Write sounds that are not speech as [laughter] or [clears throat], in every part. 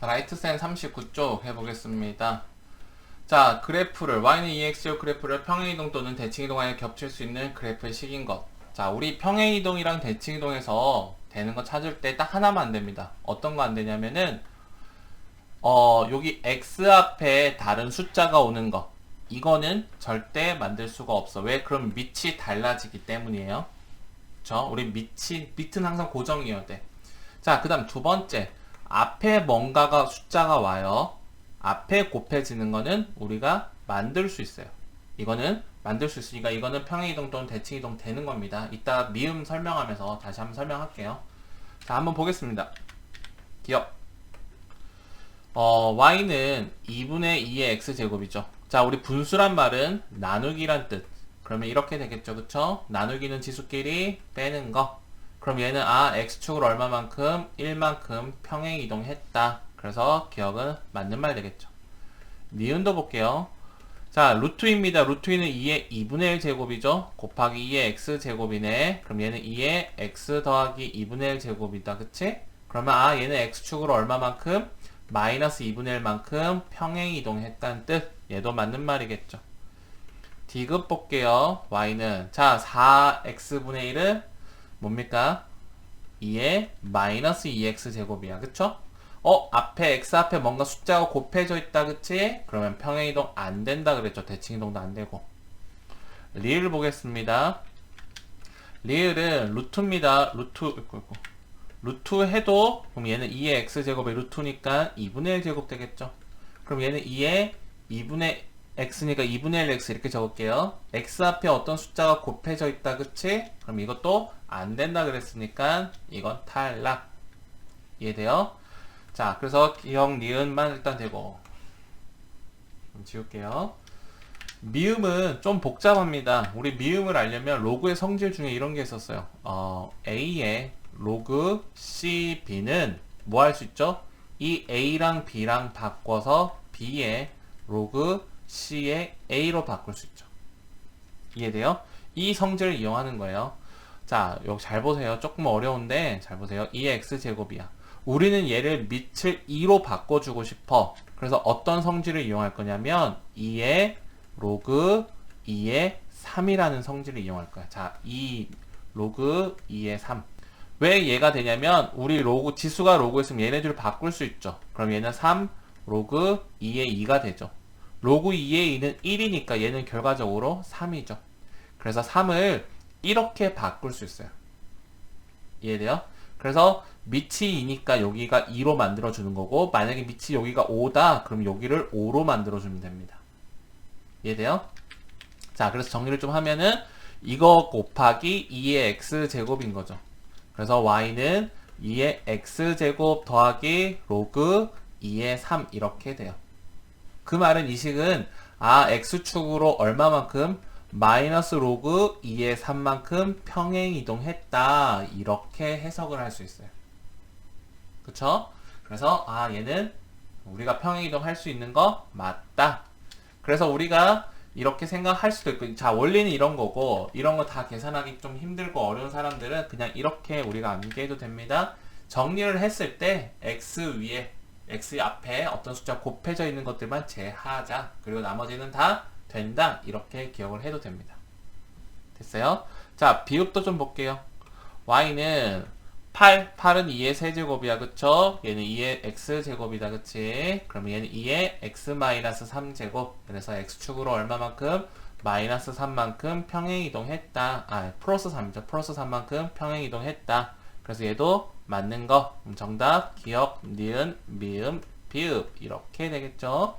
자, 라이트센 39쪽 해보겠습니다. 자, 그래프를, y는 EXO 그래프를 평행이동 또는 대칭이동하여 겹칠 수 있는 그래프의 식인 것. 자, 우리 평행이동이랑 대칭이동에서 되는 거 찾을 때 딱 하나만 안 됩니다. 어떤 거 안 되냐면은, 어, 여기 x 앞에 다른 숫자가 오는 거. 이거는 절대 만들 수가 없어. 왜? 그럼 밑이 달라지기 때문이에요. 그쵸? 우리 밑이, 밑은 항상 고정이어야 돼. 자, 그 다음 두 번째. 앞에 뭔가가 숫자가 와요. 앞에 곱해지는 거는 우리가 만들 수 있어요. 이거는 만들 수 있으니까 이거는 평행이동 또는 대칭이동 되는 겁니다. 이따 미음 설명하면서 다시 한번 설명할게요. 자, 한번 보겠습니다. 기억. 어, y는 2분의 2의 x제곱이죠. 자, 우리 분수란 말은 나누기란 뜻. 그러면 이렇게 되겠죠. 그쵸? 나누기는 지수끼리 빼는 거. 그럼 얘는 아, x축을 얼마만큼? 1만큼 평행 이동했다. 그래서 기억은 맞는 말 되겠죠. 니은도 볼게요. 자, 루트입니다. 루트는 2의 2분의 1 제곱이죠. 곱하기 2의 x 제곱이네. 그럼 얘는 2의 x 더하기 2분의 1 제곱이다. 그치? 그러면 아, 얘는 x축으로 얼마만큼? 마이너스 2분의 1만큼 평행 이동했다는 뜻. 얘도 맞는 말이겠죠. 디귿 볼게요. y는 자, 4x분의 1은 뭡니까? 2의 마이너스 2x 제곱이야. 그쵸? 어, 앞에 x 앞에 뭔가 숫자가 곱해져 있다. 그치? 그러면 평행이동 안 된다 그랬죠. 대칭이동도 안 되고. 리을 보겠습니다. 리을은 루트입니다. 루트, 이거, 이거. 루트 해도 그럼 얘는 2의 x 제곱의 루트니까 2분의 1 제곱 되겠죠. 그럼 얘는 2의 2분의 x니까 2분의 1x 이렇게 적을게요. x 앞에 어떤 숫자가 곱해져 있다, 그치? 그럼 이것도 안 된다 그랬으니까 이건 탈락. 이해돼요? 자, 그래서 기억, 니은만 일단 되고. 좀 지울게요. 미음은 좀 복잡합니다. 우리 미음을 알려면 로그의 성질 중에 이런 게 있었어요. 어, A의 로그 C, B는 뭐 할 수 있죠? 이 A랑 B랑 바꿔서 B의 로그 C의 A로 바꿀 수 있죠. 이해돼요? 이 성질을 이용하는 거예요. 자, 여기 잘 보세요. 조금 어려운데 잘 보세요. 2의 x제곱이야. 우리는 얘를 밑을 2로 바꿔주고 싶어. 그래서 어떤 성질을 이용할 거냐면 2의 로그 2의 3이라는 성질을 이용할 거야. 자, 2 로그 2의 3. 왜 얘가 되냐면 우리 로그 지수가 로그 있으면 얘네들을 바꿀 수 있죠. 그럼 얘는 3 로그 2의 2가 되죠. 로그 2의 2는 1이니까 얘는 결과적으로 3이죠. 그래서 3을 이렇게 바꿀 수 있어요. 이해돼요? 그래서 밑이 2니까 여기가 2로 만들어주는 거고 만약에 밑이 여기가 5다 그럼 여기를 5로 만들어주면 됩니다. 이해돼요? 자 그래서 정리를 좀 하면은 이거 곱하기 2의 x제곱인 거죠. 그래서 y는 2의 x제곱 더하기 로그 2의 3 이렇게 돼요. 그 말은 이 식은 아 x축으로 얼마만큼 마이너스 로그 2의 3만큼 평행 이동했다 이렇게 해석을 할 수 있어요. 그쵸? 그래서 아 얘는 우리가 평행 이동할 수 있는 거 맞다. 그래서 우리가 이렇게 생각할 수도 있고 자 원리는 이런 거고 이런 거 다 계산하기 좀 힘들고 어려운 사람들은 그냥 이렇게 우리가 암기해도 됩니다. 정리를 했을 때 x 위에 x 앞에 어떤 숫자 곱해져 있는 것들만 제하자. 그리고 나머지는 다 된다. 이렇게 기억을 해도 됩니다. 됐어요? 자, 비읍도 좀 볼게요. y는 8, 8은 2의 세제곱이야, 그쵸? 얘는 2의 x제곱이다, 그치? 그러면 얘는 2의 x-3제곱. 그래서 x축으로 얼마만큼? 마이너스 3만큼 평행 이동했다. 아, 플러스 3이죠. 플러스 3만큼 평행 이동했다. 그래서 얘도 맞는 거. 정답, 기억, 니은, 미음, 비읍. 이렇게 되겠죠?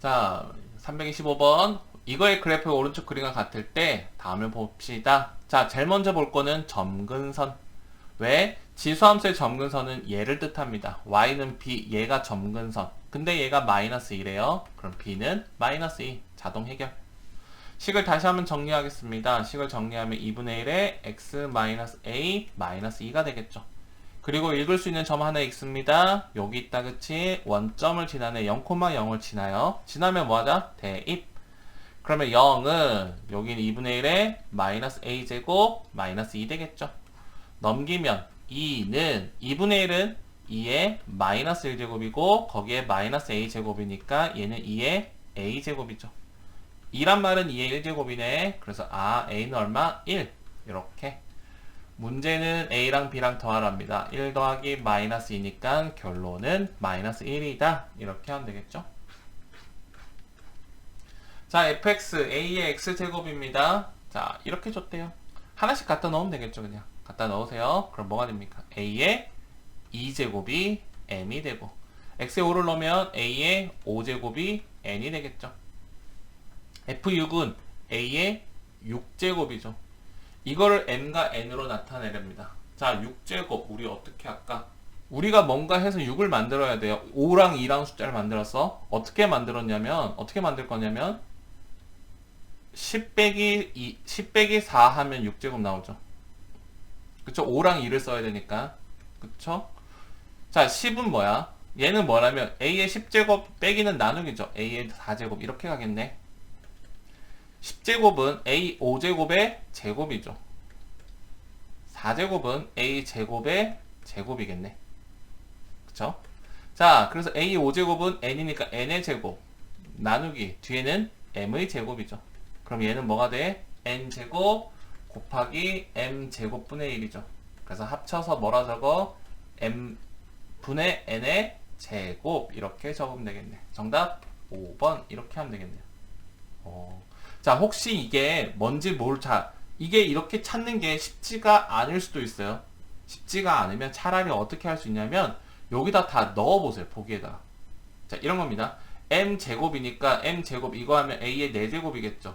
자, 325번. 이거의 그래프 오른쪽 그림과 같을 때 다음을 봅시다. 자, 제일 먼저 볼 거는 점근선. 왜? 지수함수의 점근선은 얘를 뜻합니다. y는 b, 얘가 점근선. 근데 얘가 마이너스 2래요. 그럼 b는 마이너스 2. 자동 해결. 식을 다시 한번 정리하겠습니다. 식을 정리하면 2분의 1에 x 마이너스 a 마이너스 2가 되겠죠. 그리고 읽을 수 있는 점 하나 있습니다. 여기 있다 그치? 원점을 지나네 0,0을 지나요. 지나면 뭐하자? 대입. 그러면 0은 여기는 2분의 1에 마이너스 a제곱 마이너스 2 되겠죠. 넘기면 2는 2분의 1은 2의 마이너스 1제곱이고 거기에 마이너스 a제곱이니까 얘는 2의 a제곱이죠. 2란 말은 2의 1제곱이네. 그래서 아 a는 얼마? 1 이렇게 문제는 a랑 b랑 더하랍니다. 1 더하기 마이너스 2니까 결론은 마이너스 1이다. 이렇게 하면 되겠죠. 자 fx a의 x제곱입니다. 자 이렇게 줬대요. 하나씩 갖다 넣으면 되겠죠 그냥. 갖다 넣으세요. 그럼 뭐가 됩니까? a의 2제곱이 n이 되고 x에 5를 넣으면 a의 5제곱이 n이 되겠죠. F6은 a의 6제곱이죠. 이거를 n과 n으로 나타내렵니다. 자, 6제곱 우리 어떻게 할까? 우리가 뭔가 해서 6을 만들어야 돼요. 5랑 2랑 숫자를 만들어서 어떻게 만들었냐면 어떻게 만들 거냐면 10 빼기 2, 10 빼기 4 하면 6제곱 나오죠. 그쵸? 5랑 2를 써야 되니까. 그쵸? 자, 10은 뭐야? 얘는 뭐냐면 a의 10제곱 빼기는 나누기죠. a의 4제곱 이렇게 가겠네. 10제곱은 a 5제곱의 제곱이죠. 4제곱은 a 제곱의 제곱이겠네. 그쵸? 자, 그래서 a 5제곱은 n이니까 n의 제곱 나누기 뒤에는 m의 제곱이죠. 그럼 얘는 뭐가 돼? n제곱 곱하기 m제곱분의 1이죠. 그래서 합쳐서 뭐라 적어? m 분의 n의 제곱 이렇게 적으면 되겠네. 정답 5번 이렇게 하면 되겠네요. 어. 자, 혹시 이게 뭔지 모를 자, 이게 이렇게 찾는 게 쉽지가 않을 수도 있어요. 쉽지가 않으면 차라리 어떻게 할 수 있냐면 여기다 다 넣어 보세요. 보기에다가. 자, 이런 겁니다. m 제곱이니까 m 제곱 이거 하면 a의 4제곱이겠죠.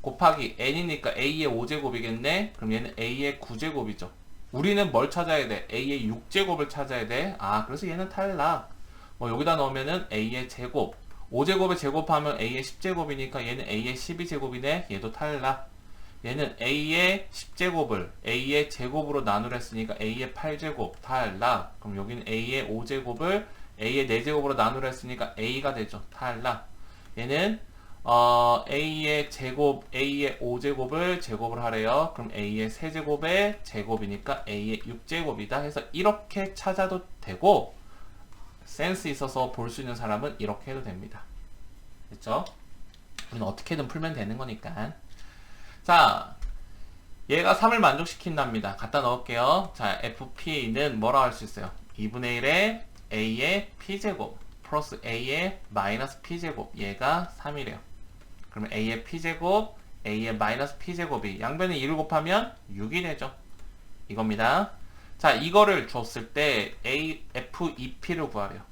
곱하기 n이니까 a의 5제곱이겠네. 그럼 얘는 a의 9제곱이죠. 우리는 뭘 찾아야 돼? a의 6제곱을 찾아야 돼. 아, 그래서 얘는 탈락. 뭐 여기다 넣으면은 a의 제곱. 5제곱에 제곱하면 a의 10제곱이니까 얘는 a의 12제곱이네. 얘도 탈락. 얘는 a의 10제곱을 a의 제곱으로 나누랬으니까 a의 8제곱 탈락. 그럼 여기는 a의 5제곱을 a의 4제곱으로 나누랬으니까 a가 되죠. 탈락. 얘는 어, a의 제곱, a의 5제곱을 제곱을 하래요. 그럼 a의 세제곱의 제곱이니까 a의 6제곱이다 해서 이렇게 찾아도 되고 센스 있어서 볼 수 있는 사람은 이렇게 해도 됩니다. 됐죠? 우리는 어떻게든 풀면 되는 거니까. 자, 얘가 3을 만족시킨답니다. 갖다 넣을게요. 자, FP는 뭐라고 할수 있어요? 2분의 1의 A의 P제곱 플러스 A의 마이너스 P제곱 얘가 3이래요. 그러면 A의 P제곱 A의 마이너스 P제곱이 양변에 2를 곱하면 6이 되죠. 이겁니다. 자, 이거를 줬을 때 A, F, EP를 구하래요.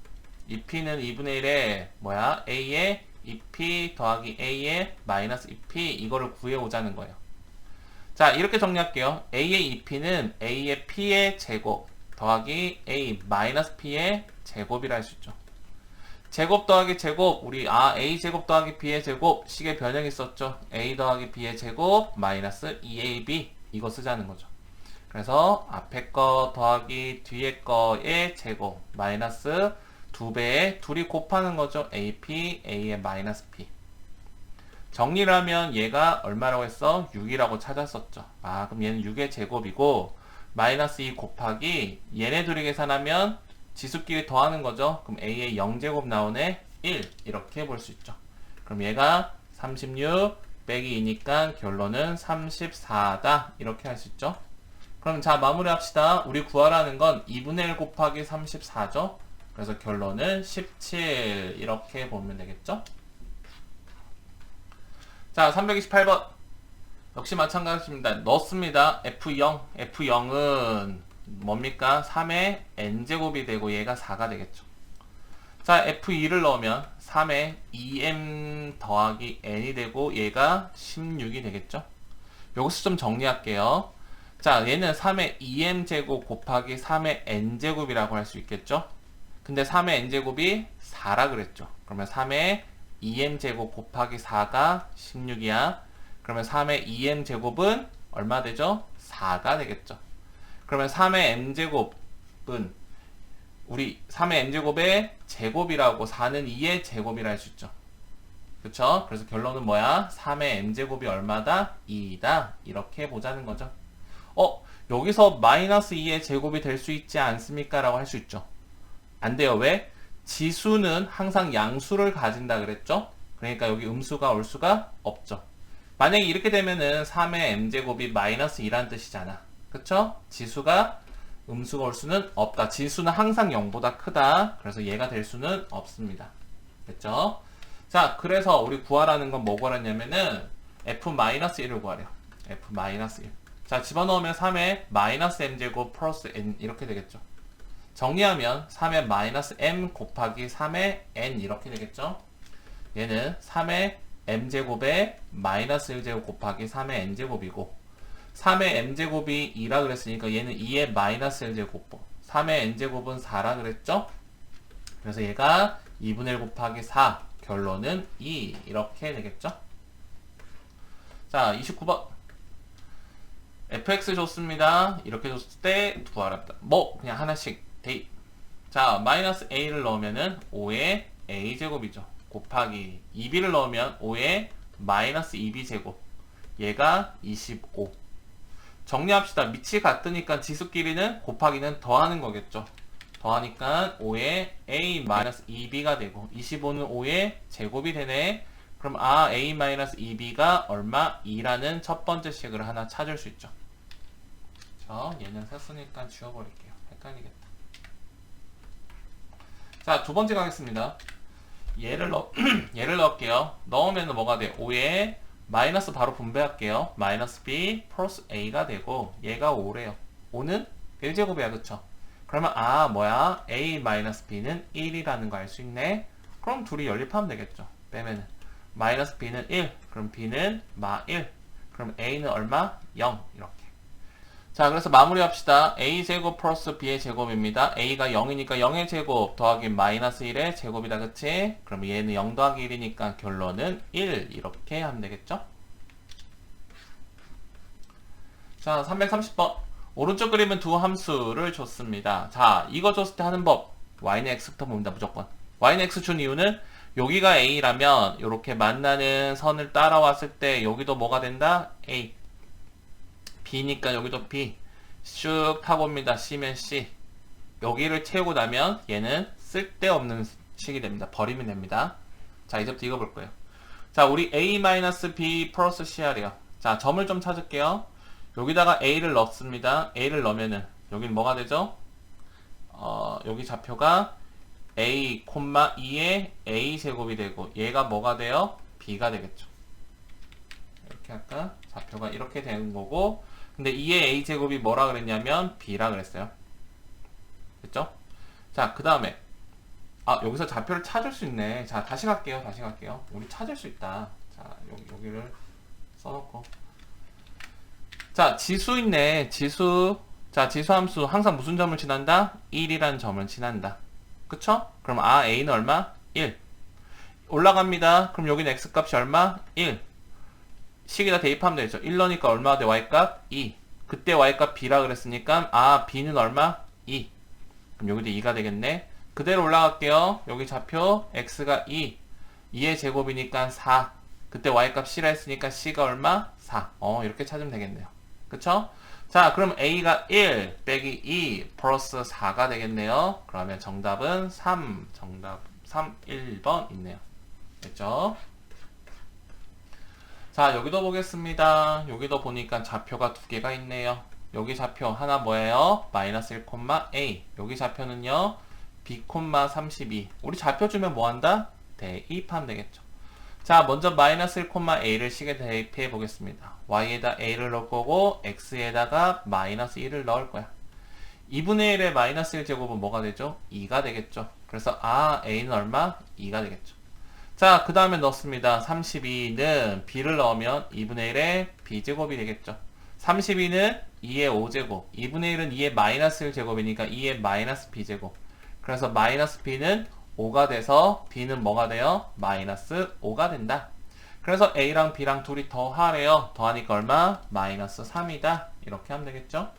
EP는 2분의 1에 뭐야? A의 EP 더하기 A의 마이너스 EP 이거를 구해오자는 거예요. 자, 이렇게 정리할게요. A의 EP는 A의 P의 제곱 더하기 A 마이너스 P의 제곱이라 할 수 있죠. 제곱 더하기 제곱 우리 아 A 제곱 더하기 B의 제곱 식의 변형이 있었죠. A 더하기 B의 제곱 마이너스 2AB 이거 쓰자는 거죠. 그래서 앞에 거 더하기 뒤에 거의 제곱 마이너스 두 배에 둘이 곱하는 거죠. AP, A의 마이너스 P. 정리를 하면 얘가 얼마라고 했어? 6이라고 찾았었죠. 아, 그럼 얘는 6의 제곱이고, 마이너스 2 곱하기, 얘네 둘이 계산하면 지수끼리 더하는 거죠. 그럼 A의 0제곱 나오네? 1. 이렇게 볼 수 있죠. 그럼 얘가 36 빼기 2니까 결론은 34다. 이렇게 할 수 있죠. 그럼 자, 마무리 합시다. 우리 구하라는 건 2분의 1 곱하기 34죠. 그래서 결론은 17 이렇게 보면 되겠죠? 자, 328번. 역시 마찬가지입니다. 넣습니다. F0. F0은 뭡니까? 3의 n제곱이 되고 얘가 4가 되겠죠. 자, F2를 넣으면 3의 2m 더하기 n이 되고 얘가 16이 되겠죠. 여기서 좀 정리할게요. 자, 얘는 3의 2m제곱 곱하기 3의 n제곱이라고 할 수 있겠죠. 근데 3의 n제곱이 4라 그랬죠. 그러면 3의 2m제곱 곱하기 4가 16이야. 그러면 3의 2m제곱은 얼마 되죠? 4가 되겠죠. 그러면 3의 m제곱은 우리 3의 n제곱의 제곱이라고 4는 2의 제곱이라 할 수 있죠. 그쵸? 그래서 결론은 뭐야? 3의 n제곱이 얼마다? 2다. 이렇게 보자는 거죠. 어? 여기서 마이너스 2의 제곱이 될 수 있지 않습니까? 라고 할 수 있죠. 안 돼요. 왜? 지수는 항상 양수를 가진다 그랬죠? 그러니까 여기 음수가 올 수가 없죠. 만약에 이렇게 되면은 3의 m제곱이 마이너스 2라는 뜻이잖아. 그쵸? 지수가 음수가 올 수는 없다. 지수는 항상 0보다 크다. 그래서 얘가 될 수는 없습니다. 됐죠? 자, 그래서 우리 구하라는 건 뭐 구하랬냐면은 f-1을 구하래요. f-1. 자, 집어넣으면 3의 마이너스 m제곱 플러스 n 이렇게 되겠죠. 정리하면 3의 마이너스 m 곱하기 3의 n 이렇게 되겠죠. 얘는 3의 m제곱에 마이너스 1제곱 곱하기 3의 n제곱이고 3의 m제곱이 2라 그랬으니까 얘는 2의 마이너스 1제곱 3의 n제곱은 4라 그랬죠? 그래서 얘가 2분의 1 곱하기 4 결론은 2 이렇게 되겠죠? 자 29번 fx 좋습니다. 이렇게 줬을 때 구하랍니다. 뭐 그냥 하나씩 대입 자 마이너스 a를 넣으면은 5의 a제곱이죠. 곱하기 2b를 넣으면 5의 마이너스 2b 제곱. 얘가 25 정리합시다. 밑이 같으니까 지수끼리는 곱하기는 더하는 거겠죠. 더하니까 5의 a 마이너스 2b가 되고 25는 5의 제곱이 되네. 그럼 아 a 마이너스 2b가 얼마? 2라는 첫 번째 식을 하나 찾을 수 있죠 저 얘는 샀으니까 지워버릴게요. 헷갈리겠다. 자 두 번째 가겠습니다. 얘를 넣 [clears throat] 얘를 넣을게요. 넣으면 뭐가 돼? 5에 마이너스 바로 분배할게요. 마이너스 b 플러스 a가 되고 얘가 5래요. 5는 1제곱이야 그쵸? 그러면 아 뭐야? a 마이너스 b는 1이라는 거 알 수 있네. 그럼 둘이 연립하면 되겠죠 빼면은. 마이너스 b는 1 그럼 b는 마 1 그럼 a는 얼마? 0 이렇게 자 그래서 마무리합시다. A제곱 플러스 b의 제곱입니다. A가 0이니까 0의 제곱 더하기 마이너스 1의 제곱이다. 그치? 그럼 얘는 0 더하기 1이니까 결론은 1 이렇게 하면 되겠죠? 자 330번. 오른쪽 그림은 두 함수를 줬습니다. 자 이거 줬을 때 하는 법. y는 x부터 봅니다 무조건. y는 x 준 이유는 여기가 a라면 이렇게 만나는 선을 따라왔을 때 여기도 뭐가 된다? a b니까 여기도 b 슉 타봅니다 c면 c 여기를 채우고 나면 얘는 쓸데없는 식이 됩니다 버리면 됩니다 자 이제부터 이거 볼 거예요 자 우리 a-b 플러스 cr이요 자 점을 좀 찾을게요 여기다가 a를 넣습니다 a를 넣으면은 여기는 뭐가 되죠? 어, 여기 좌표가 a, 2의 a 제곱이 되고 얘가 뭐가 돼요? b가 되겠죠. 이렇게 할까? 좌표가 이렇게 되는 거고 근데 2의 a 제곱이 뭐라 그랬냐면 b라 그랬어요. 됐죠? 자, 그 다음에 아, 여기서 좌표를 찾을 수 있네. 자, 다시 갈게요. 다시 갈게요. 우리 찾을 수 있다. 자, 여기, 여기를 써놓고 자, 지수 있네. 지수. 자, 지수 함수 항상 무슨 점을 지난다? 1이라는 점을 지난다. 그쵸? 그럼 아, a는 얼마? 1. 올라갑니다. 그럼 여기는 x값이 얼마? 1. 식에다 대입하면 되죠. 1 넣으니까 얼마 돼? y값? 2. 그때 y값 b라 그랬으니까 아, b는 얼마? 2. 그럼 여기도 2가 되겠네. 그대로 올라갈게요. 여기 좌표 x가 2. 2의 제곱이니까 4. 그때 y값 c라 했으니까 c가 얼마? 4. 어, 이렇게 찾으면 되겠네요. 그쵸? 자, 그럼 A가 1 빼기 2 플러스 4가 되겠네요. 그러면 정답은 3. 정답 3, 1번 있네요. 됐죠? 자, 여기도 보겠습니다. 여기도 보니까 좌표가 두 개가 있네요. 여기 좌표 하나 뭐예요? 마이너스 1, A. 여기 좌표는요. B, 32. 우리 좌표 주면 뭐 한다? 대입하면 되겠죠. 자, 먼저 마이너스 1, a를 식에 대입해 보겠습니다. y에다 a를 넣을 거고 x에다가 마이너스 1을 넣을 거야. 2분의 1의 마이너스 1 제곱은 뭐가 되죠? 2가 되겠죠. 그래서 아, a는 얼마? 2가 되겠죠. 자, 그 다음에 넣습니다. 32는 b를 넣으면 2분의 1의 b제곱이 되겠죠. 32는 2의 5제곱, 2분의 1은 2의 마이너스 1제곱이니까 2의 마이너스 b제곱. 그래서 마이너스 b는 5가 돼서 b는 뭐가 돼요? 마이너스 5가 된다. 그래서 a랑 b랑 둘이 더하래요. 더하니까 얼마? 마이너스 3이다. 이렇게 하면 되겠죠?